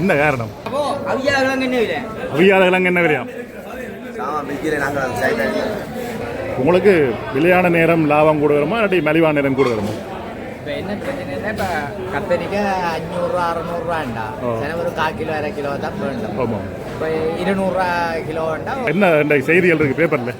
என்ன காரணம்? விலை? அவியாதகலங்க என்ன விலையாம் உங்களுக்கு விலையான நேரம் லாபம் கூட வருமா இல்லாட்டி மலிவான நேரம் கூட வருமா? இப்போ என்ன பிரச்சனைன்னா இப்போ கத்தரிக்காய் அஞ்சூறுரூவா. சில ஒரு கால் கிலோ அரை கிலோ தான் வேண்டும். இப்போ இருநூறுவா கிலோண்டா என்ன இந்த செய்திகள் இருக்கு பேப்பரில்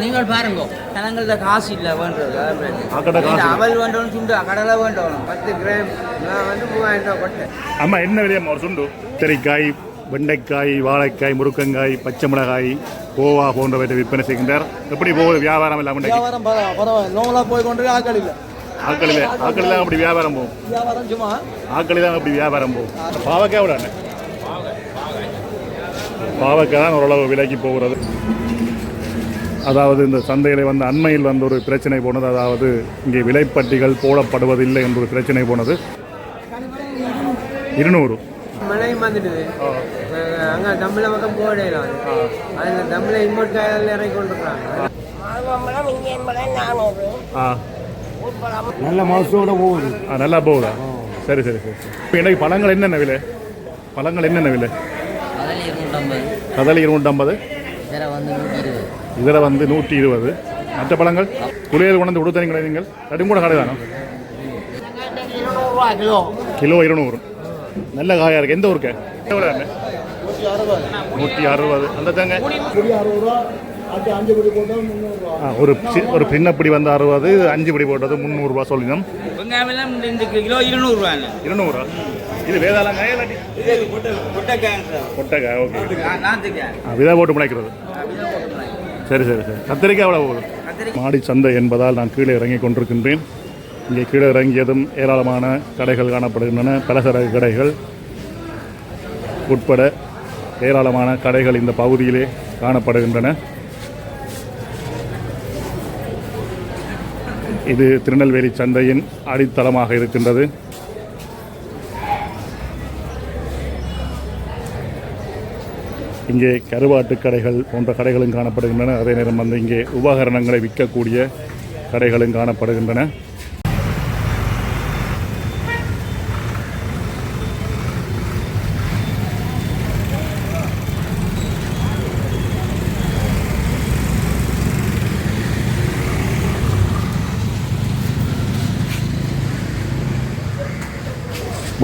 நீங்கள் பாருங்க. ஜனங்கள்ட்ட காசு இல்லை வேண்டது இல்ல. அவல் வேண்டணும் சுண்டு கடலை வேண்டணும் பத்து கிராம். நான் வந்து மூவாயிரம் ரூபா கொட்டேன் அம்மா என்ன விலையம்மா ஒரு சுண்டு? கத்தரிக்காய் வெண்டைக்காய் வாழைக்காய் முருக்கங்காய் பச்சை மிளகாய் கோவா போன்றவற்றை விற்பனை செய்கின்றார். எப்படி போகுது வியாபாரம் இன்றைக்கு? வியாபாரம் பரவ- பரவாயில்ல நோமலா போய் கொண்டு ஆட்கள் இல்லை. ஆக்களில் ஆக்களில் தான் அப்படி வியாபாரம் போகும். வியாபாரம் சும்மா. ஆக்களில் தான் அப்படி வியாபாரம் போகும். பாவக்காய் விட பாவக்காய் தான் ஓரளவு விலைக்கு போகிறது. அதாவது இந்த சந்தையில் வந்து அண்மையில் வந்து ஒரு பிரச்சனை போனது அதாவது இங்கே விலைப்பட்டிகள் போடப்படுவதில்லை என்ற ஒரு பிரச்சனை போனது. இருநூறு. மழையும் வந்துடுது. அங்கே தமிழ பக்கம் போயிடலாம் அது. தமிழை இம்போர்ட் காயில் இறக்கி கொண்டுருக்காங்க நல்ல மனசோட போகுது. ஆ நல்லா போகுதா? சரி சரி சரி. இப்போ இன்னைக்கு பழங்கள் என்னென்ன விலை? பழங்கள் என்னென்ன விலை? அதில் இருநூற்றம்பது. கதலி இருநூற்றம்பது வேற வந்து நூற்றி இருபது இதில் வந்து நூற்றி இருபது மற்ற பழங்கள் குளியல் கொண்டு கொடுத்தீங்களா நீங்கள். ரெண்டும் கூட கடை தானோ இருநூறுவா கிலோ கிலோ இருநூறு. நல்ல காயாக இருக்குது எந்த ஊருக்கு? எவ்வளோ நூற்றி அறுபது அந்த தாங்க ஒரு ஒரு பின்னப்படி வந்து அறுபது அஞ்சு படி போட்டது முந்நூறுரூவா வெங்காயமெல்லாம் ரெண்டு கிலோ இருநூறுவாங்க இருநூறா? இது இல்லாட்டி? கொட்டைக்காய் ஓகே. விதை போட்டு முளைக்கிறது. சரி சரி சரி. கத்திரிக்காய் எவ்வளோ மாடி சந்தை என்பதால் நான் கீழே இறங்கி கொண்டிருக்கின்றேன். இங்கே கீழே இறங்கியதும் ஏராளமான கடைகள் காணப்படுகின்றன. பலசரக்கு கடைகள் உட்பட ஏராளமான கடைகள் இந்த பகுதியிலே காணப்படுகின்றன. இது திருநெல்வேலி சந்தையின் அடித்தளமாக இருக்கின்றது. இங்கே கருவாட்டு கடைகள் போன்ற கடைகளும் காணப்படுகின்றன. அதே நேரம் வந்து இங்கே உபகரணங்களை விற்கக்கூடிய கடைகளும் காணப்படுகின்றன.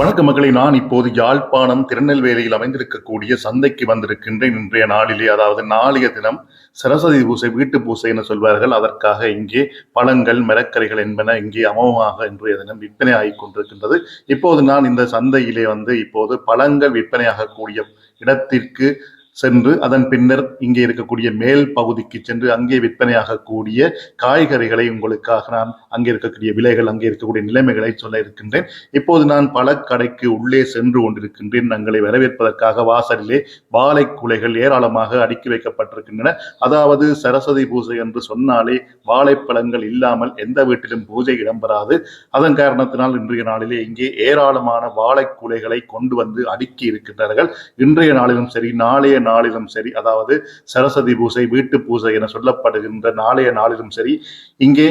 வணக்க மக்களை நான் இப்போது யாழ்ப்பாணம் திருநெல்வேலியில் அமைந்திருக்கக்கூடிய சந்தைக்கு வந்திருக்கின்றேன். இன்றைய நாளிலே அதாவது நாளைய தினம் சரஸ்வதி பூசை வீட்டு பூசை என சொல்வார்கள். அதற்காக இங்கே பழங்கள் மரக்கறிகள் என்பன இங்கே அமோகமாக இன்றைய தினம் விற்பனை ஆகி கொண்டிருக்கின்றது. இப்போது நான் இந்த சந்தையிலே வந்து இப்போது பழங்கள் விற்பனையாகக்கூடிய இடத்திற்கு சென்று அதன் பின்னர் இங்கே இருக்கக்கூடிய மேல் பகுதிக்கு சென்று அங்கே விற்பனையாகக்கூடிய காய்கறிகளை உங்களுக்காக நான் அங்கே இருக்கக்கூடிய விலைகள் அங்கே இருக்கக்கூடிய நிலைமைகளை சொல்ல இருக்கின்றேன். இப்போது நான் பல கடைக்கு உள்ளே சென்று கொண்டிருக்கின்றேன். தங்களை வரவேற்பதற்காக வாசலிலே வாழை குலைகள் ஏராளமாக அடுக்கி வைக்கப்பட்டிருக்கின்றன. அதாவது சரஸ்வதி பூஜை என்று சொன்னாலே வாழைப்பழங்கள் இல்லாமல் எந்த வீட்டிலும் பூஜை இடம்பெறாது. அதன் காரணத்தினால் இன்றைய நாளிலே இங்கே ஏராளமான வாழை குலைகளை கொண்டு வந்து அடுக்கி இருக்கின்றார்கள். இன்றைய நாளிலும் சரி நாளைய நாளிலும் சரி அதாவது சரஸ்வதி பூஜை வீட்டு பூஜை என சொல்லப்படுகின்ற நாளைய நாளிலும் சரி இங்கே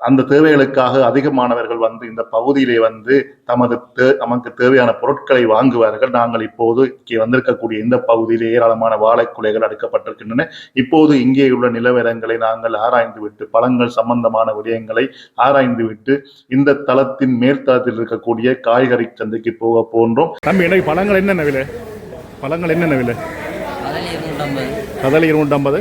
அந்த தேவைகளுக்காக அதிகமானவர்கள் வந்து இந்த பகுதியிலே வந்து தமது தே- நமக்கு தேவையான பொருட்களை வாங்குவார்கள். நாங்கள் இப்போது இங்கே வந்திருக்கக்கூடிய இந்த பகுதியிலே ஏராளமான வாழைக்குலைகள் அடுக்கப்பட்டிருக்கின்றன. இப்போது இங்கே உள்ள நிலவரங்களை நாங்கள் ஆராய்ந்து விட்டு பழங்கள் சம்பந்தமான விடயங்களை ஆராய்ந்து விட்டு இந்த தளத்தின் மேல்தளத்தில் இருக்கக்கூடிய காய்கறி சந்தைக்கு போக போன்றோம் தம்பி பழங்கள் என்னென்ன விலை? பழங்கள் என்னென்ன விலை? அதில் இருநூற்றம்பது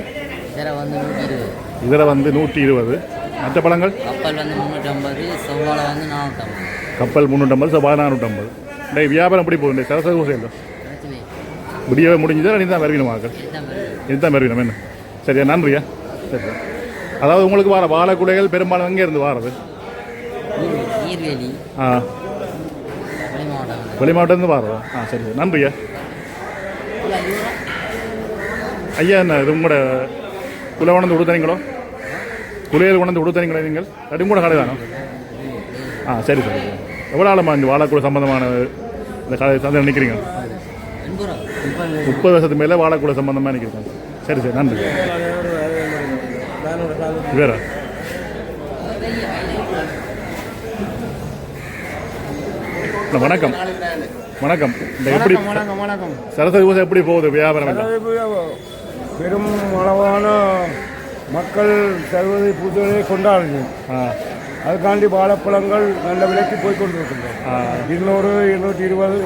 வேற வந்து நூற்றி இருபது மற்ற பழங்கள்? கப்பல் வந்து முந்நூற்றம்பது செவ்வாழை வந்து நானூற்றம்பது. கப்பல் முந்நூற்றம்பது செவ்வாய் நானூற்றம்பது. டேய் வியாபாரம் எப்படி போகுது? பூசையில் பிரச்சனை. விடியவே முடிஞ்சதா நீ தான் இதுதான் வருது இதுதான் வருவீனம்? என்ன? சரியா நன்றியா. சரி. அதாவது உங்களுக்கு வர வாழைக்குலைகள் பெரும்பாலும் எங்கே இருந்து வாரது? ஆ. வெளி மாவட்டம் மாவட்டத்துலேருந்து வாரதா? ஆ சரி. நன்றியா. ஐயா என்ன இது உங்களோட குலை கொண்டு கொடுத்தனீங்களோ குலையில் கொண்டு கொடுத்தனீங்களோ நீங்கள் தானோ? ஆ சரி சரி சரி. எவ்வளோ ஆழமா இந்த வாழைக்குலை சம்பந்தமான இந்த கடை சந்தை நிற்கிறீங்க எண்பது ரூபா முப்பது வருஷத்துக்கு மேலே வாழைக்குலை சம்பந்தமாக நிற்கிறீங்க சரி சரி நன்றி. வேற? வணக்கம். வணக்கம். இந்த எப்படி சரஸ்வதி பூஜை எப்படி போகுது? வியாபாரம் பெரும் அளவான மக்கள் சர்வதை பூஜையை கொண்டாடுங்க ஆ. அதுக்காண்டி வாழைப்பழங்கள் நல்ல விலைக்கு போய் கொண்டிருக்கின்றோம். இருநூறு இருநூற்றி இருபது.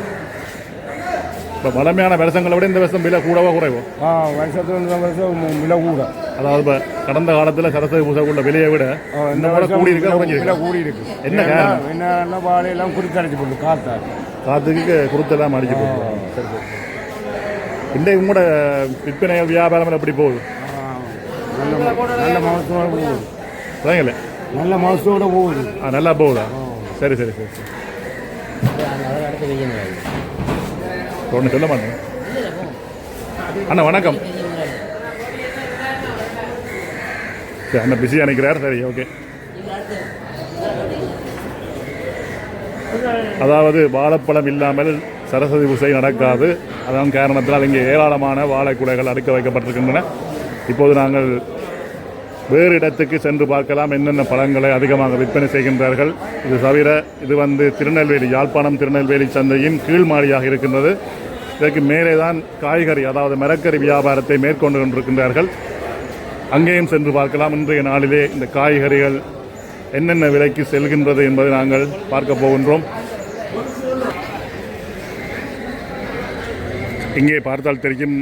இப்போ வளமையான வருஷங்களை விட இந்த வருஷம் விலை கூடவா குறைவோ? ஆ வருஷத்துல இந்த வருஷம் விலை கூட. அதாவது இப்போ கடந்த காலத்தில் சரஸ்வதி பூஜைக்குள்ள விலையை விட இந்த வருஷம் கூடி இருக்கா குறைஞ்சிருக்கு? விலை கூடி இருக்கு என்ன? என்னன்னா வாழையெல்லாம் குடித்தடைச்சு போட்டு காத்தா காத்துக்கு குருத்தெல்லாம் அடிச்சு போகுது. சரி சரி. இன்றைக்கு கூட விற்பனை வியாபாரம் எப்படி போகுது? நல்ல நல்ல மகசூலோட போகுது. சரிங்களே நல்ல மகசூலோட போகுது. ஆ நல்லா போகுதா? சரி சரி சரி ஒன்று சொல்ல மாட்டேன். அண்ணா வணக்கம். சரி அண்ணா பிஸியாக நிற்கிறார் சரி ஓகே அதாவது வாழைப்பழம் இல்லாமல் சரஸ்வதி பூசை நடக்காது. அதன் காரணத்தினால் இங்கே ஏராளமான வாழைக்குலைகள் அடுக்க வைக்கப்பட்டிருக்கின்றன. இப்போது நாங்கள் வேறு இடத்துக்கு சென்று பார்க்கலாம். என்னென்ன பழங்களை அதிகமாக விற்பனை செய்கின்றார்கள். இது தவிர இது வந்து திருநெல்வேலி யாழ்ப்பாணம் திருநெல்வேலி சந்தையின் கீழ் மாடியாக இருக்கின்றது. இதற்கு மேலே தான் காய்கறி அதாவது மரக்கறி வியாபாரத்தை மேற்கொண்டு கொண்டிருக்கின்றார்கள். அங்கேயும் சென்று பார்க்கலாம். இன்றைய நாளிலே இந்த காய்கறிகள் என்னென்ன விலைக்கு செல்கின்றது என்பதை நாங்கள் பார்க்க போகின்றோம். இங்கே பார்த்தால் தெரியும்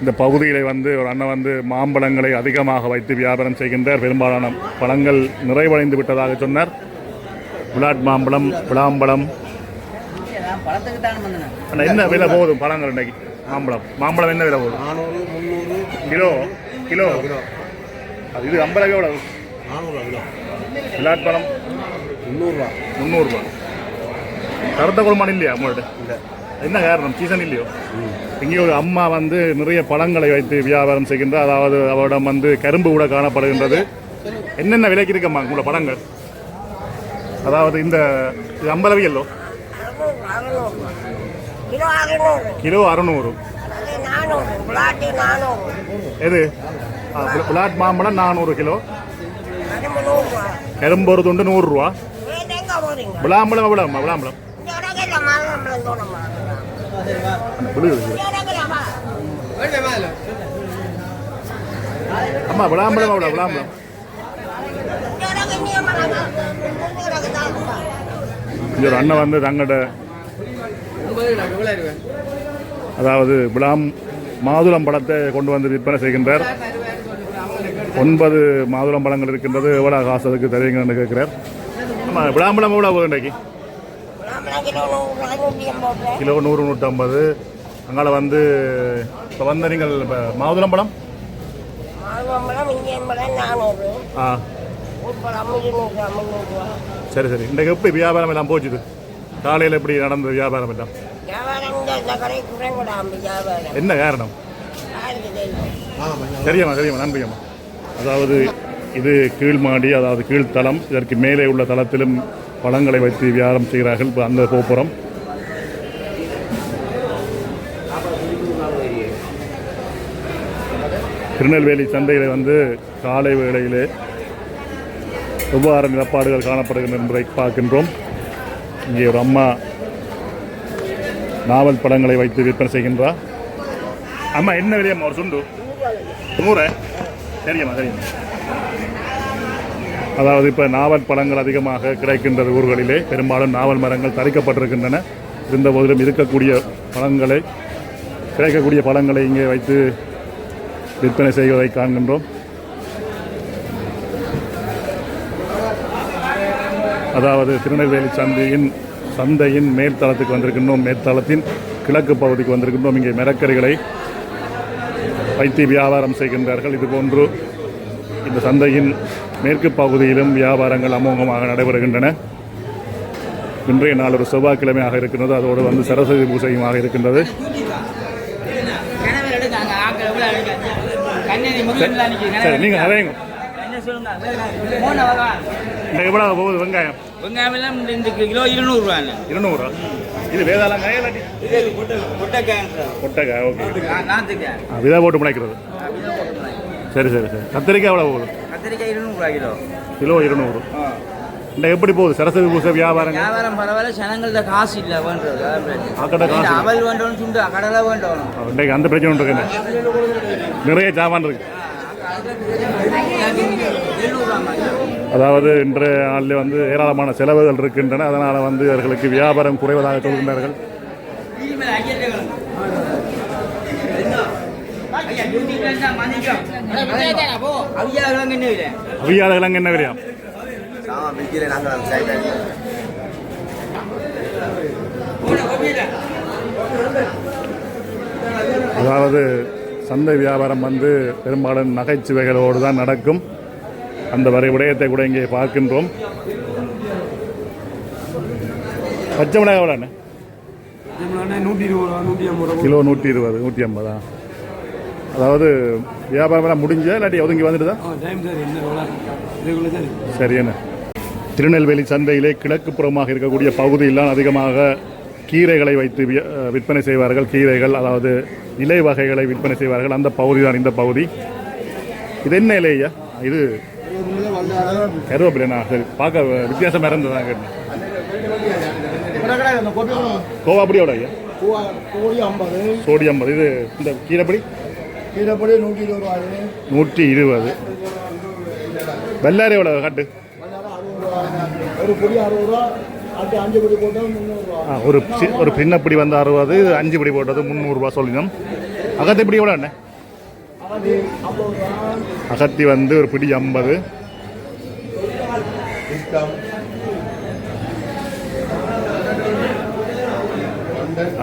இந்த பகுதியில் வந்து ஒரு அண்ணன் வந்து மாம்பழங்களை அதிகமாக வைத்து வியாபாரம் செய்கின்றார். பெரும்பாலான பழங்கள் நிறைவடைந்து விட்டதாக சொன்னார். விளாட் மாம்பழம் விளாம்பழம். அண்ணா என்ன விலை போகுது பழங்கள் இன்னைக்கு? மாம்பழம். மாம்பழம் என்ன விலை போகுது? Kilo kilo. அது இது ஐம்பது எவ்வளவு? விளாட் பழம். முந்நூறுரூவா முந்நூறுரூவா கருத்த குழம்பான் இல்லையா உங்கள்ட்ட? என்ன காரணம்? சீசன் இல்லையோ? இங்கே ஒரு அம்மா வந்து நிறைய பழங்களை வைத்து வியாபாரம் செய்கின்றார் அதாவது அவரிடம் வந்து கரும்பு கூட காணப்படுகின்றது. என்னென்ன விலைக்கு இருக்கம்மா உங்களோட பழங்கள்? அதாவது இந்த இது அறுநூறு. கிலோ அறுநூறு. எது? ஆ, பி- பிளாட் மாம்பழம் நானூறு கிலோ. கரும்பு ஒரு துண்டு நூறுரூவா. விளாம்பழம் எவ்வளோம்மா விளாம்பழம். அம்மா விளாம்பழம் அவ்வளோ விளாம்பழம். இங்கே ஒரு அண்ணன் வந்து தங்கட அதாவது விளாம் மாதுளம் பழத்தை கொண்டு வந்து விற்பனை செய்கின்றார். ஒன்பது மாதுளம் பழங்கள் இருக்கின்றது எவ்வளோ காசு அதுக்கு தருவீங்கன்னு கேட்குறார். ஆமாம் விளாம்பழம் எவ்வளோ போகுது இன்றைக்கு? கிலோ நூறு நூற்றம்பது. அங்கால வந்து இப்போ வந்த நீங்கள் இப்போ மாதுளம் பழம் மாம்பழம் இங்கே பழம் நானூறு. ஆ. சரி சரி. இன்றைக்கு எப்படி வியாபாரம் எல்லாம் போச்சுது? காலையில் எப்படி நடந்தது வியாபாரம் எல்லாம்? என்ன காரணம்? தெரியுமா? தெரியுமா நன்றியம்மா. அதாவது இது கீழ் மாடி அதாவது கீழ்த்தளம் இதற்கு மேலே உள்ள தளத்திலும் பழங்களை வைத்து வியாபாரம் செய்கிறார்கள் அந்த கோபுரம். திருநெல்வேலி சந்தையில் வந்து காலை வேளையிலே எவ்வாறு நிலப்பாடுகள் காணப்படுகின்றன என்பதை பார்க்கின்றோம். இங்கே ஒரு அம்மா நாவல் பழங்களை வைத்து விற்பனை செய்கின்றார். அம்மா என்ன விலையம்மா? ஒரு சுண்டு. நூறு சரிங்கம்மா சரிங்கம்மா அதாவது இப்போ நாவல் பழங்கள் அதிகமாக கிடைக்கின்ற ஊர்களிலே. பெரும்பாலும் நாவல் மரங்கள் தரிக்கப்பட்டிருக்கின்றன. இருந்த போதிலும் இருக்கக்கூடிய பழங்களை கிடைக்கக்கூடிய பழங்களை இங்கே வைத்து விற்பனை செய்வதை காண்கின்றோம். அதாவது திருநெல்வேலி சந்தையின் சந்தையின் மேல்தளத்துக்கு வந்திருக்கின்றோம். மேல்தளத்தின் கிழக்கு பகுதிக்கு வந்திருக்கின்றோம். இங்கே மரக்கறிகளை வைத்து வியாபாரம் செய்கின்றார்கள். இதுபோன்று இந்த சந்தையின் மேற்கு பகுதியிலும் வியாபாரங்கள் அமோகமாக நடைபெறுகின்றன. இன்றைய நாள் ஒரு செவ்வாய்க்கிழமையாக இருக்கின்றது. அதோடு வந்து சரஸ்வதி பூஜையுமாக இருக்கின்றது. சரி நீங்கள் அதையும் எவ்வளோ போகுது வெங்காயம்? வெங்காயம் எல்லாம் இந்த கிலோ இருநூறுவாங்க இருநூறு? இது வேதாளங்காய இல்லாட்டி? கொட்டைக்காய் ஓகே. விதை போட்டு முளைக்கிறது. சரி சரி சரி. கத்திரிக்காய் எவ்வளோ போகுது? கத்திரிக்காய் இருநூறுவா கிலோ. கிலோ இருநூறு. இந்த எப்படி போகுது? சரஸ்வதி பூசை வியாபாரங்க? வியாபாரம் பரவாயில்ல ஜனங்கள்ட்ட காசு இல்லை வேண்டது அவல் வேண்டணும் சுண்டு கடலை வேண்டணும். இன்றைக்கு அந்த பிரச்சனை இருக்குங்க நிறைய சாமான் இருக்கு. அதாவது இன்றைய நாளில் வந்து ஏராளமான செலவுகள் இருக்கின்றன. அதனால் வந்து அவர்களுக்கு வியாபாரம் குறைவதாக சொல்கின்றார்கள். அவியாரம் என்ன விரியாம் அதாவது சந்தை வியாபாரம் வந்து பெரும்பாலும் நகைச்சுவைகளோடு தான் நடக்கும். அந்த வரை விடயத்தை கூட இங்கே பார்க்கின்றோம். பச்சை மிளகாய் எவ்வளோண்ணே? கிலோ நூற்றி இருபது நூற்றி ஐம்பதா? அதாவது வியாபாரம் எல்லாம் முடிஞ்சா இல்லாட்டி ஒதுங்கி வந்துடுதா? ஆ டைம் சார் என்ன எவ்வளோ இதுக்குள்ளே சார் சரியண்ணே திருநெல்வேலி சந்தையிலே கிழக்கு புறமாக இருக்கக்கூடிய பகுதியெல்லாம் அதிகமாக கீரைகளை வைத்து விற்பனை செய்வார்கள். கீரைகள் அதாவது இலை வகைகளை விற்பனை செய்வார்கள். அந்த பகுதி தான் இந்த பகுதி. இது என்ன இலையா இது கருவேப்பிலைண்ணா சரி பார்க்க வித்தியாசமாக இருந்ததான் கேட்டேன். கோவா அப்படி எவ்வளோ ஐயா? சோடி ஐம்பது. இது இந்த கீரைப்படி? கீரைப்படி நூற்றி இருபது ரூபாய் நூற்றி இருபது. வெள்ளாரி எவ்வளோ காட்டு? ஒரு பொடி அறுபது ரூபா பொடி ஒரு ஒரு பின்னப்படி வந்து அறுபது அஞ்சு படி போட்டது முந்நூறுரூவா சொல்லினோம். அகத்தி பிடி எவ்வளோ அகத்தி வந்து ஒரு பிடி ஐம்பது.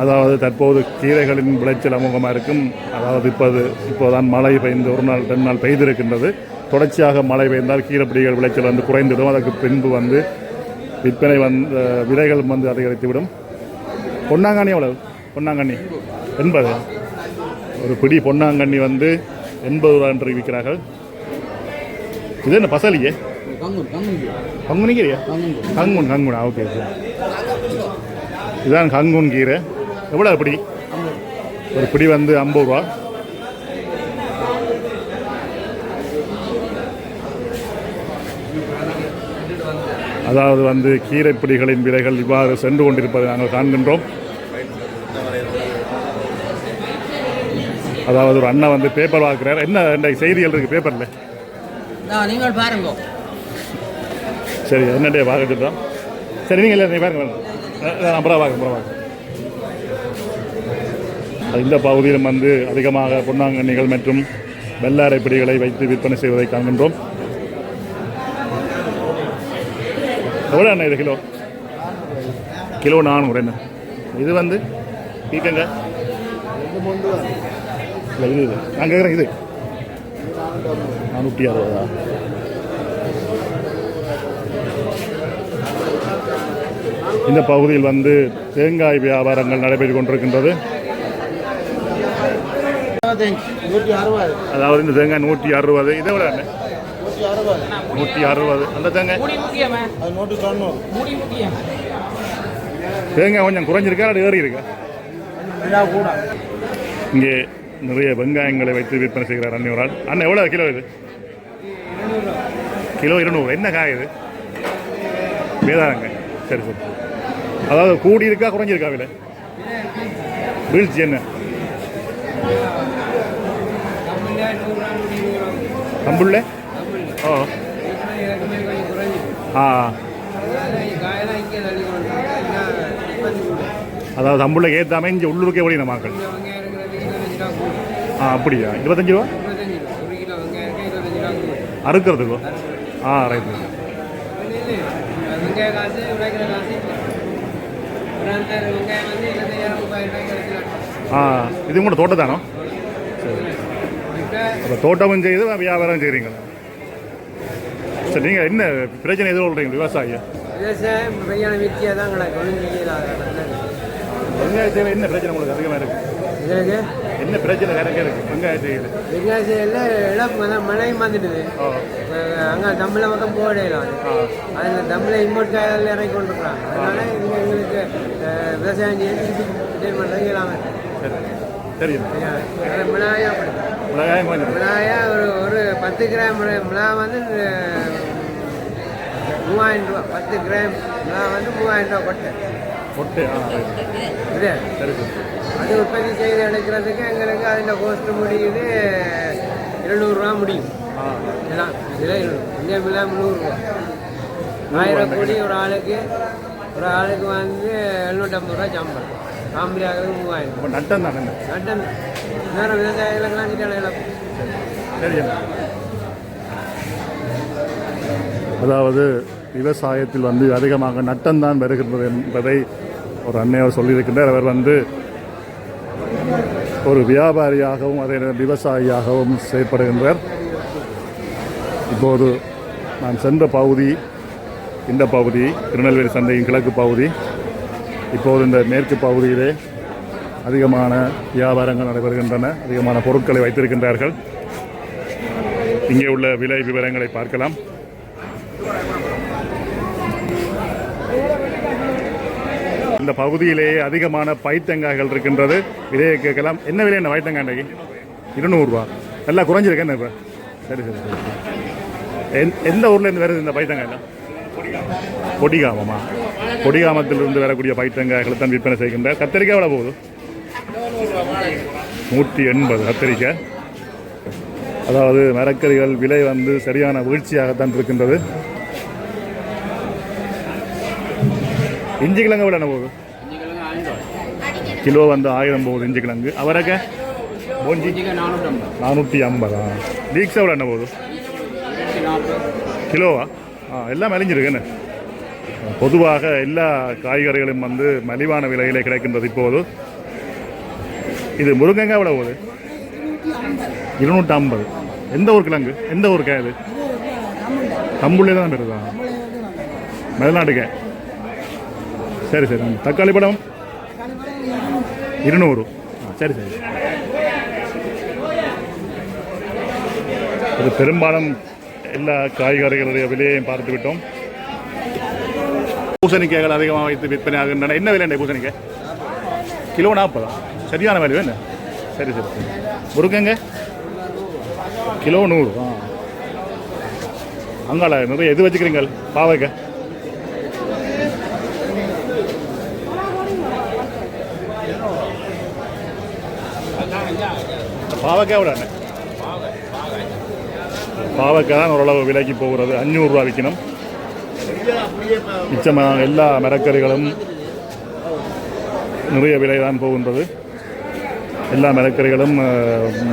அதாவது தற்போது கீரைகளின் விளைச்சல் அமோகமாக இருக்கும். அதாவது இப்போது இப்போதான் மழை பெய்ந்து ஒரு நாள் ரெண்டு நாள் பெய்திருக்கின்றது. தொடர்ச்சியாக மழை பெய்ந்தால் கீரைப்பிடிகள் விளைச்சல் வந்து குறைந்துவிடும். அதற்கு பின்பு வந்து விற்பனை வந்து விலைகள் வந்து அதிகரித்துவிடும். பொன்னாங்கண்ணி எவ்வளவு? பொன்னாங்கண்ணி எண்பது. ஒரு பிடி பொன்னாங்கண்ணி வந்து எண்பது ரூபா என்று விற்கிறார்கள். இது என்ன பசலியே? கங்குனி கீரையா? கங்குன் கங்குனா ஓகே ஓகே. இதுதான் கங்குன் கீரை. எவ்வளோ பிடி? ஒரு பிடி வந்து ஐம்பது ரூபா. அதாவது வந்து கீரை பிடிகளின் விலைகள் இவ்வாறு சென்று கொண்டிருப்பதை நாங்கள் காண்கின்றோம். அதாவது ஒரு அண்ணா வந்து பேப்பர் பார்க்குறாரு என்ன இன்றைக்கு செய்திகள் இருக்குது பேப்பரில் நீங்கள் பாருங்க. சரி என்னடைய பார்க்கட்டுதான் சரி நீங்கள் இல்லை நீ பாருங்க. பாருங்க. அஹ் பார்க்க பார்க்க இந்த பகுதியிலும் வந்து அதிகமாக பொன்னாங்கண்ணிகள் மற்றும் வெள்ளாரை பிடிகளை வைத்து விற்பனை செய்வதை காண்கின்றோம். எவ்வளோ அண்ணா இது கிலோ? கிலோ நானூறு என்ன இது வந்து பீக்கங்க இல்லை இது நான் கேட்குறேன் இது. நானூற்றி அறுபதா? இந்த பகுதியில் வந்து தேங்காய் வியாபாரங்கள் நடைபெற்று கொண்டிருக்கின்றது. அதாவது இந்த தேங்காய் நூற்றி அறுபது. இதை விட? நூற்றி அறுபது. அந்த தேங்காய்? தேங்காய் கொஞ்சம் குறைஞ்சிருக்கா? அது ஏறி இருக்கா? இங்கே நிறைய வெங்காயங்களை வைத்து விற்பனை செய்கிறார் அன்னியோரால். அண்ணன் எவ்வளோ கிலோ இது? கிலோ இருநூறு. என்ன காய் இது? வேதாரங்க சரி சரி. அதாவது கூடி இருக்கா குறைஞ்சிருக்கா விலை? வீழ்ச்சி என்ன? தம்புள்ள ஓ ஆ. அதாவது தம்புள்ள ஏற்றாம இங்கே உள்ளூருக்கே ஓடின மக்கள். ஆ அப்படியா? இருபத்தஞ்சி ரூபா? அறுக்கிறதுக்கோ? ஆ ரைட்டு இது கூட தோட்டத்தானோ? இப்போ அப்போ தோட்டமும் செய்து வியாபாரம் செய்கிறீங்களா சரி நீங்கள் என்ன பிரச்சனை எதுவும் சொல்கிறீங்க விவசாயியா? விவசாயம் பையான வீழ்ச்சியாக தான் கிடக்கு. ஒன்றும் செய்யலாம் வெங்காய தேவை என்ன பிரச்சனை உங்களுக்கு அதிகமாக இருக்குது என்ன பிரச்சனை கணக்கே இருக்குது வெங்காய செய்யுது வெங்காய இழப்பு மழையும் வந்துடுது. அங்கே தமிழை பக்கம் போடையில அதில் தமிழை இம்போர்ட் காயில் இறக்கி கொண்டிருக்கிறாங்க. அதனால இங்கே எங்களுக்கு விவசாயம் இதே பண்ணுறது இயலாம சரி. தெரியும் மிளகாயும் மிளகாயம் கொஞ்சம் மிளகாயா ஒரு ஒரு பத்து கிராம் மிள- மிளகா வந்து மூவாயிரம் ரூபா. பத்து கிராம் நான் வந்து மூவாயிரம் ரூபா கொட்டை. கொட்டை ஆ. இது சரி சரி அது உற்பத்தி செய்து எடுக்கிறதுக்கு எங்களுக்கு அதில் கோஸ்ட் முடியுது இருநூறுவா முடியும். ஆ. இதெல்லாம் இதில் இந்தியா மில்லாம் நூறுரூவா ஆயிரம் கோடி ஒரு ஆளுக்கு ஒரு ஆளுக்கு வந்து எழுநூற்றம்பது ரூபா சம்பளம் காமெடி ஆகிறது மூவாயிரம். நட்டம் தானே நட்டம். நேரம் விவசாயிகளுக்கெல்லாம் கிட்ட அதாவது விவசாயத்தில் வந்து அதிகமாக நட்டம்தான் வருகின்றது என்பதை ஒரு அன்னையவர் சொல்லியிருக்கின்றார். அவர் வந்து ஒரு வியாபாரியாகவும் அதே நேரம் விவசாயியாகவும் செயற்படுகின்றார். இப்போது நான் சென்ற பகுதி இந்த பகுதி திருநெல்வேலி சந்தையின் கிழக்கு பகுதி. இப்போது இந்த மேற்கு பகுதியிலே அதிகமான வியாபாரங்கள் நடைபெறுகின்றன. அதிகமான பொருட்களை வைத்திருக்கின்றார்கள். இங்கே உள்ள விலை விவரங்களை பார்க்கலாம். இந்த பகுதியிலேயே அதிகமான பைத்தங்காய்கள் இருக்கின்றது. விலையை கேட்கலாம். என்ன விலை என்ன பைத்தங்காய்க்கு இருநூறுபா நல்லா குறைஞ்சிருக்கு என்ன இப்போ? சரி சரி சரி எந் எந்த ஊர்லேருந்து வருது இந்த பைத்தங்காயெல்லாம் கொடிகாமமா கொடிகாமத்திலிருந்து வரக்கூடிய பைத்தங்காய்களை தான் விற்பனை செய்கின்றார். கத்திரிக்காய் எவ்வளோ போகுது? நூற்றி எண்பது கத்திரிக்காய். அதாவது மரக்கறிகள் விலை வந்து சரியான வீழ்ச்சியாகத்தான் இருக்கின்றது. இஞ்சி கிழங்கு எவ்வளோ என்ன போகுது? கிலோ வந்து ஆயிரம் போகுது இஞ்சி கிழங்கு. அவரக்க? போஞ்சி? நானூற்றி ஐம்பதா? லீக்ஸ் எவ்வளோ என்ன போகுது? கிலோவா? ஆ எல்லாம் மலிஞ்சிருக்கு என்ன? பொதுவாக எல்லா காய்கறிகளும் வந்து மலிவான விலையிலே கிடைக்கின்றது இப்போது. இது முருங்கங்காய் எவ்வளோ போகுது? இருநூற்றி ஐம்பது எந்த ஊர் கிழங்கு? எந்த ஊர் காய் இது? தம்புள்ளே தான் பெருதான் மலைநாட்டுக்கே சரி சரி. தக்காளி பழம் இருநூறு. சரி சரி. இது பெரும்பாலும் எல்லா காய்கறிகளுடைய விலையையும் பார்த்து விட்டோம். பூசணிக்காய்கள் அதிகமாக வைத்து விற்பனை ஆகின்றன. என்ன விலை பூசணிக்காய்? கிலோ நாற்பதா? சரியான வேலை என்ன? சரி சரி சரி. முருங்கங்க கிலோ நூறு. ஆ. அங்கால நிறைய எது வச்சுக்கிறீங்க? பாவைக்காய். பாவக்காய் விட அண்ணே பாவக்காய் தான் ஓரளவு விலைக்கு போகிறது. அஞ்சூறுரூவா விற்கணும். மிச்சமாக எல்லா மரக்கறிகளும் நிறைய விலை தான் போகின்றது. எல்லா மரக்கறிகளும்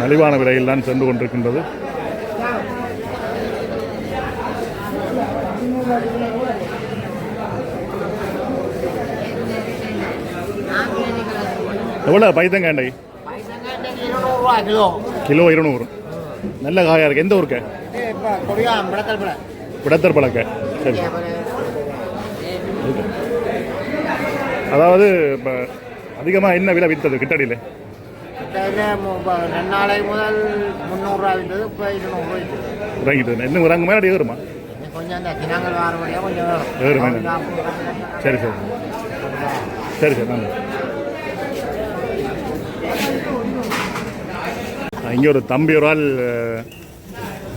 மலிவான விலையில் தான் சென்று கொண்டிருக்கின்றது. எவ்வளோ பைத்தங்காண்டை இருநூறுவா கிலோ. கிலோ இருநூறு. நல்ல காயாக இருக்கு. எந்த ஊருக்கு? விடத்தர் பழக்க. சரி. அதாவது இப்போ அதிகமாக என்ன விலை விற்றது கிட்டடியில்? ரெண்டு நாளைக்கு முதல் முந்நூறுரூவா இருந்தது இப்போ இருநூறுவா இருக்குது இறங்கிட்டு இன்னும் ஒரு அங்கே மேலே ஏறுமா? கொஞ்சம். சரி சரி. சரி சரி. நன்றி. இங்கே ஒரு தம்பி ஒரு ஆள்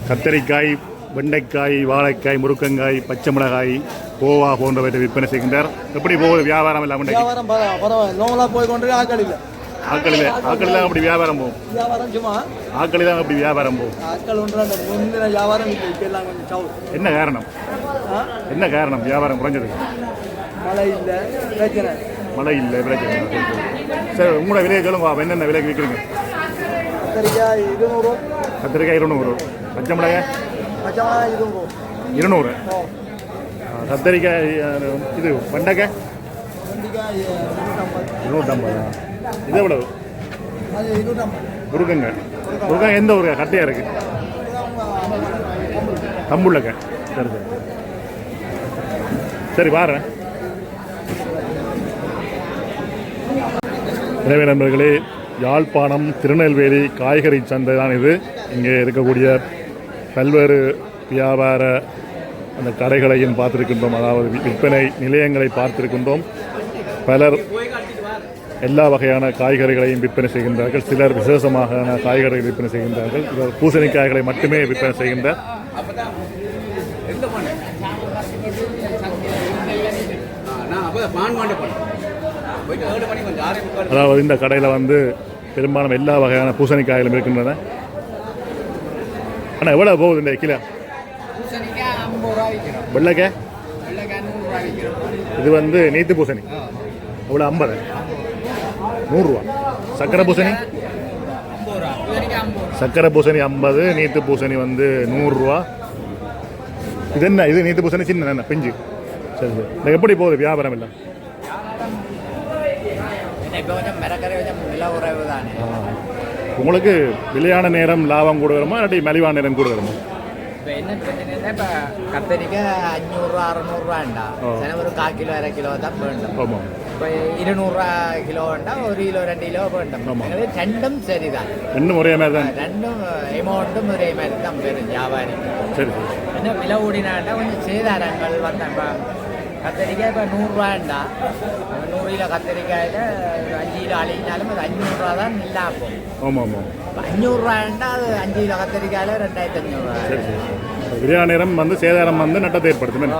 கத்தரிக்காய் வெண்டைக்காய் வாழைக்காய் முருக்கங்காய் பச்சை மிளகாய் கோவா போன்றவற்றை விற்பனை செய்கின்றார். எப்படி போகுது வியாபாரம் எல்லாம் இன்றைக்கு? வியாபாரம் பரவ- பரவாயில்ல போய் கொண்டு ஆக்களில் ஆக்களில் தான் அப்படி வியாபாரம் போகும்? வியாபாரம் சும்மா. ஆக்களில் தான் அப்படி வியாபாரம் போகும்? ஆட்கள் ஒன்று வியாபாரம் என்ன காரணம்? என்ன காரணம்? வியாபாரம் குறைஞ்சது? மழை இல்லை பிரச்சனை. மழை இல்லை பிரச்சனை. சரி உங்களோட விலையை சொல்லுங்க. என்னென்ன விலைக்கு விற்கிறீங்க? கத்திரிக்காய் இருநூறு. கத்திரிக்காய் இருநூறு. பச்சை மிளகாய்? பச்சை மிளகாய் இருநூறு. இருநூறு. கத்திரிக்காய் இது வெண்டைக்காய்? இருநூற்றம்பது. இது எவ்வளவு? முருகங்க முருகன் எந்த ஊருக்கா கட்டையாக இருக்கு? தம்புள்ளக்காய் சரி சரி. சரி பாருங்க எனவே நண்பர்களே யாழ்ப்பாணம் திருநெல்வேலி காய்கறி சந்தை தான் இது. இங்கே இருக்கக்கூடிய பல்வேறு வியாபார அந்த கடைகளையும் பார்த்திருக்கின்றோம். அதாவது விற்பனை நிலையங்களை பார்த்திருக்கின்றோம். பலர் எல்லா வகையான காய்கறிகளையும் விற்பனை செய்கின்றார்கள். சிலர் விசேஷமான காய்கறிகளை விற்பனை செய்கின்றார்கள். இவர் பூசணிக்காய்களை மட்டுமே விற்பனை செய்கின்றார் அதாவது இந்த கடையில் வந்து பெரும்பாலும் எல்லா வகையான பூசணிக்காய்களும் இருக்கின்றன. ஆனால் எவ்வளோ போகுது இந்த கிலோ? வெள்ளைக்காய்? இது வந்து நீத்து பூசணி? எவ்வளோ ஐம்பது? நூறுரூவா சக்கரை பூசணி? சக்கரை பூசணி ஐம்பது நீத்து பூசணி வந்து நூறுரூவா இது என்ன? இது நீத்து பூசணி சின்ன என்ன பிஞ்சு? சரி சரி. எப்படி போகுது வியாபாரம் எல்லாம் உறவு தானே? உங்களுக்கு விலையான நேரம் லாபம் கூட வருமா இல்லாட்டி மலிவான நேரம் கூட வருமா? இப்போ என்ன பிரச்சனைன்னா இப்போ கத்தரிக்காய் அஞ்சூறுரூவா அறநூறுவாண்டா. சில ஒரு கால் கிலோ அரை கிலோ தான் வேண்டும். இப்போ இருநூறுவா கிலோ வேண்டாம் ஒரு கிலோ ரெண்டு கிலோ வேண்டும். எனவே ரெண்டும் சரிதான். இன்னும் ஒரே மாதிரி தான். ரெண்டும் அமௌண்ட்டும் ஒரே மாதிரி தான் பெரும் வியாபாரி சரி என்ன விலை கூடினாண்டா கொஞ்சம் சேதாரங்கள் இப்போ கத்திரிக்காய் இப்போ நூறுரூவாண்டா நூறு கிலோ கத்திரிக்காயில் அஞ்சு கிலோ அழிஞ்சாலும் அது அஞ்சூறுரூவா தான் இல்லாகும் ஆமாம் ஆமாம் இப்போ அஞ்சூறுரூவாண்டா அது அஞ்சு கிலோ கத்திரிக்காயில் ரெண்டாயிரத்தி அஞ்சூறுரூவா விலையான நேரம் வந்து சேதாரம் வந்து நட்டத்தை ஏற்படுத்தும்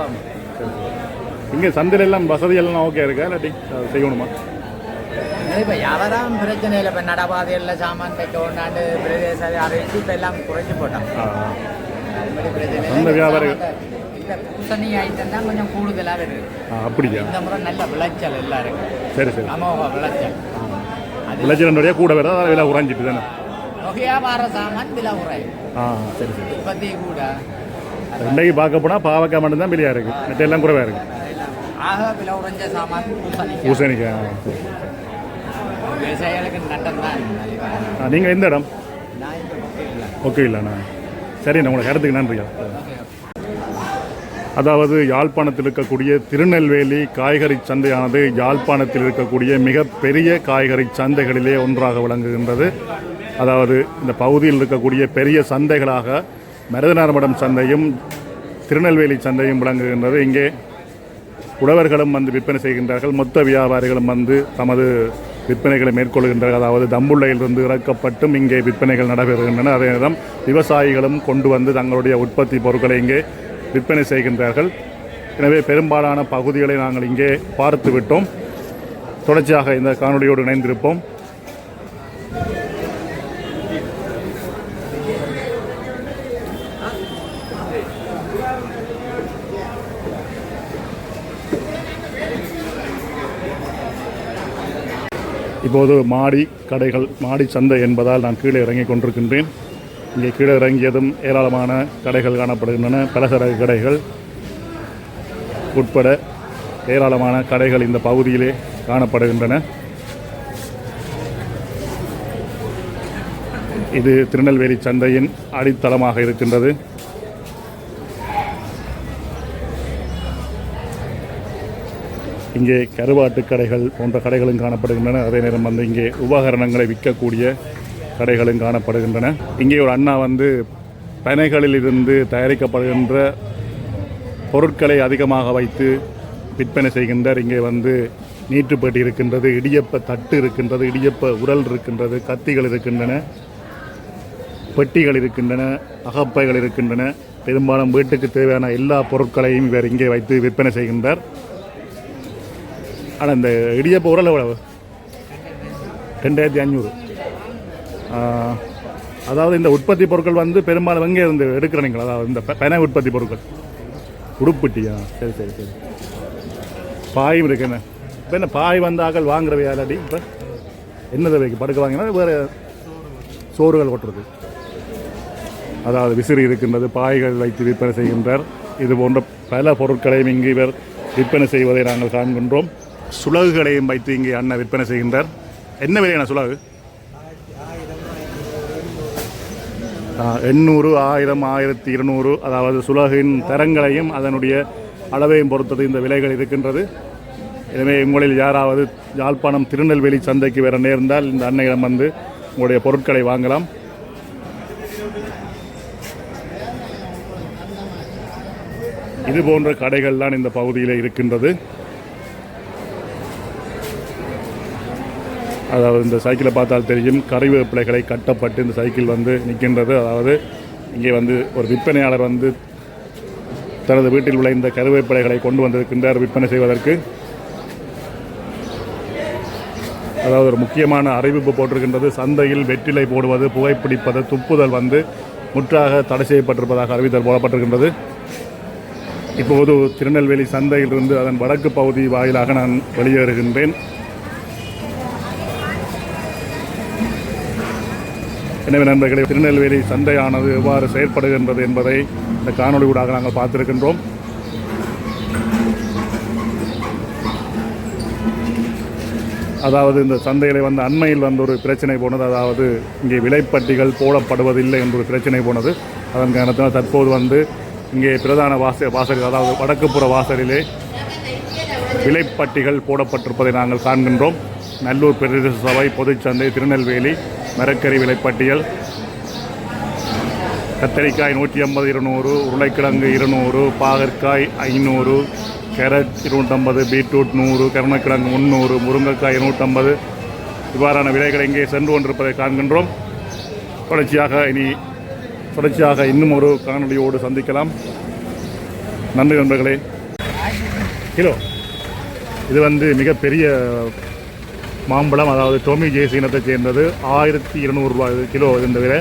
இங்கே சந்தையில எல்லாம் வசதி எல்லாம் ஓகே இருக்கா இல்லாட்டி செய்யணுமா இப்போ வியாபாரம் பிரச்சனை இல்லை இப்போ நடபாதையில் சாமான் தைக்க ஒன்றாண்டு பிரதேச அறிவிச்சு இப்போ எல்லாம் குறைச்சி போட்டோம். அந்த வியாபாரி- இந்த பூசணி ஐட்டம் தான் கொஞ்சம் கூடுதலாக ஆ அப்படியா? இந்த முறை நல்ல விளைச்சல் எல்லாம் இருக்கு சரி சரி. அமோக விளைச்சல். அது விளைச்சலுடைய கூட வேறு அதான் விலை குறைஞ்சிட்டு தானே? வியாபார சாமான் விலை குறையும் ஆ சரி சரி. உற்பத்தி கூட. ரெண்டைக்கு பார்க்க போனால் பாவக்காய் மட்டும்தான் விலையாக இருக்குது மற்ற எல்லாம் குறைவாக இருக்குது ஆக விலை உறைஞ்ச சாமான் பூசணி பூசணிக்காய். விவசாயிகளுக்கு நட்டம் தான். நீங்கள் எந்த இடம்? ஓகே இல்லைண்ணா சரிண்ணா உங்களை கருத்துக்கு நன்றியா? அதாவது யாழ்ப்பாணத்தில் இருக்கக்கூடிய திருநெல்வேலி காய்கறி சந்தையானது யாழ்ப்பாணத்தில் இருக்கக்கூடிய மிகப்பெரிய காய்கறி சந்தைகளிலே ஒன்றாக விளங்குகின்றது. அதாவது இந்த பகுதியில் இருக்கக்கூடிய பெரிய சந்தைகளாக மருதநாரமடம் சந்தையும் திருநெல்வேலி சந்தையும் விளங்குகின்றது. இங்கே உழவர்களும் வந்து விற்பனை செய்கின்றார்கள். மொத்த வியாபாரிகளும் வந்து தமது விற்பனைகளை மேற்கொள்கின்றார்கள். அதாவது தம்புள்ளையிலிருந்து இறக்கப்பட்டும் இங்கே விற்பனைகள் நடைபெறுகின்றன. அதே நேரம் விவசாயிகளும் கொண்டு வந்து தங்களுடைய உற்பத்தி பொருட்களை இங்கே விற்பனை செய்கின்றார்கள். எனவே பெரும்பாலான பகுதிகளை நாங்கள் இங்கே பார்த்து விட்டோம் தொடர்ச்சியாக இந்த காணொளியோடு இணைந்திருப்போம். இப்போது மாடி கடைகள் மாடி சந்தை என்பதால் நான் கீழே இறங்கிக் கொண்டிருக்கின்றேன். இங்கே கீழே இறங்கியதும் ஏராளமான கடைகள் காணப்படுகின்றன. பலசரகு கடைகள் உட்பட ஏராளமான கடைகள் இந்த பகுதியிலே காணப்படுகின்றன. இது திருநெல்வேலி சந்தையின் அடித்தளமாக இருக்கின்றது. இங்கே கருவாட்டு கடைகள் போன்ற கடைகளும் காணப்படுகின்றன. அதே நேரம் வந்து இங்கே உபகரணங்களை விற்கக்கூடிய கடைகளும் காணப்படுகின்றன. இங்கே ஒரு அண்ணா வந்து பனைகளில் இருந்து தயாரிக்கப்படுகின்ற பொருட்களை அதிகமாக வைத்து விற்பனை செய்கின்றார். இங்கே வந்து நீற்றுப்பட்டி இருக்கின்றது இடியப்ப தட்டு இருக்கின்றது இடியப்ப உரல் இருக்கின்றது கத்திகள் இருக்கின்றன பெட்டிகள் இருக்கின்றன அகப்பைகள் இருக்கின்றன. பெரும்பாலும் வீட்டுக்கு தேவையான எல்லா பொருட்களையும் இவர் இங்கே வைத்து விற்பனை செய்கின்றார். ஆனால் இந்த இடியப்ப உரல் எவ்வளவு? ரெண்டாயிரத்தி அஞ்சூறு அதாவது இந்த உற்பத்தி பொருட்கள் வந்து பெரும்பாலும் எங்கே இருந்து எடுக்கிறீங்களா அதாவது இந்த ப- உற்பத்தி பொருட்கள். உடுப்பட்டியா? சரி சரி சரி. பாயும் இருக்கு என்ன? இப்போ என்ன பாய் வந்தாக்கள் வாங்குறவை யாராடி இப்போ என்ன தேவைக்கு படுக்க வாங்கினா வேறு சோறுகள் கொட்டுறது. அதாவது விசிறி இருக்கின்றது பாய்கள் வைத்து விற்பனை செய்கின்றார். இது போன்ற பல பொருட்களையும் இங்கு இவர் விற்பனை செய்வதை நாங்கள் காண்கின்றோம். சுலகுகளையும் வைத்து இங்கே அண்ணன் விற்பனை செய்கின்றார். என்ன விலையான சுலகு எண்ணூறு ஆயிரம் ஆயிரத்தி இருநூறு அதாவது சுலகின் தரங்களையும் அதனுடைய அளவையும் பொறுத்தது இந்த விலைகள் இருக்கின்றது. எனவே உங்களில் யாராவது யாழ்ப்பாணம் திருநெல்வேலி சந்தைக்கு வர நேர்ந்தால் இந்த அன்னையிடம் வந்து உங்களுடைய பொருட்களை வாங்கலாம். இது போன்ற கடைகள் தான் இந்த பகுதியில் இருக்கின்றது. அதாவது இந்த சைக்கிளை பார்த்தால் தெரியும் கறிவேப்பிலைகளை கட்டப்பட்டு இந்த சைக்கிள் வந்து நிற்கின்றது அதாவது இங்கே வந்து ஒரு விற்பனையாளர் வந்து தனது வீட்டில் உள்ள இந்த கருவேப்பிலைகளை கொண்டு வந்திருக்கின்றார் விற்பனை செய்வதற்கு. அதாவது ஒரு முக்கியமான அறிவிப்பு போட்டிருக்கின்றது சந்தையில் வெற்றிலை போடுவது புகைப்பிடிப்பது துப்புதல் வந்து முற்றாக தடை செய்யப்பட்டிருப்பதாக அறிவித்தல் போடப்பட்டிருக்கின்றது. இப்போது திருநெல்வேலி சந்தையிலிருந்து அதன் வடக்கு பகுதி வாயிலாக நான் வெளியேறுகின்றேன். எனவே நண்பர்களை திருநெல்வேலி சந்தையானது எவ்வாறு செயற்படுகின்றது என்பதை இந்த காணொளி ஊடாக நாங்கள் பார்த்திருக்கின்றோம். அதாவது இந்த சந்தையில் வந்து அண்மையில் வந்து ஒரு பிரச்சனை போனது அதாவது இங்கே விலைப்பட்டிகள் போடப்படுவதில்லை என்ற ஒரு பிரச்சனை போனது. அதன் காரணத்தில் தற்போது வந்து இங்கே பிரதான வாச வாசலில் அதாவது வடக்குப்புற வாசலிலே விலைப்பட்டிகள் போடப்பட்டிருப்பதை நாங்கள் காண்கின்றோம். நல்லூர் பிரதேச சபை பொதுச்சந்தை திருநெல்வேலி மரக்கறி விலைப்பட்டியல். கத்தரிக்காய் நூற்றி ஐம்பது இருநூறு உருளைக்கிழங்கு இருநூறு பாகற்காய் ஐநூறு கேரட் இருநூற்றம்பது பீட்ரூட் நூறு கருணக்கிழங்கு முந்நூறு முருங்கைக்காய் இருநூற்றம்பது. இவ்வாறான விலைகள் இங்கே சென்று கொண்டிருப்பதை காண்கின்றோம். தொடர்ச்சியாக இனி தொடர்ச்சியாக இன்னும் ஒரு காணொளியோடு சந்திக்கலாம். நன்றி நண்பர்களே. கிலோ இது வந்து மிகப்பெரிய மாம்பழம் அதாவது டோமி ஜேசி இனத்தைச் சேர்ந்தது ஆயிரத்தி இருநூறுபா கிலோ இருந்த விலை.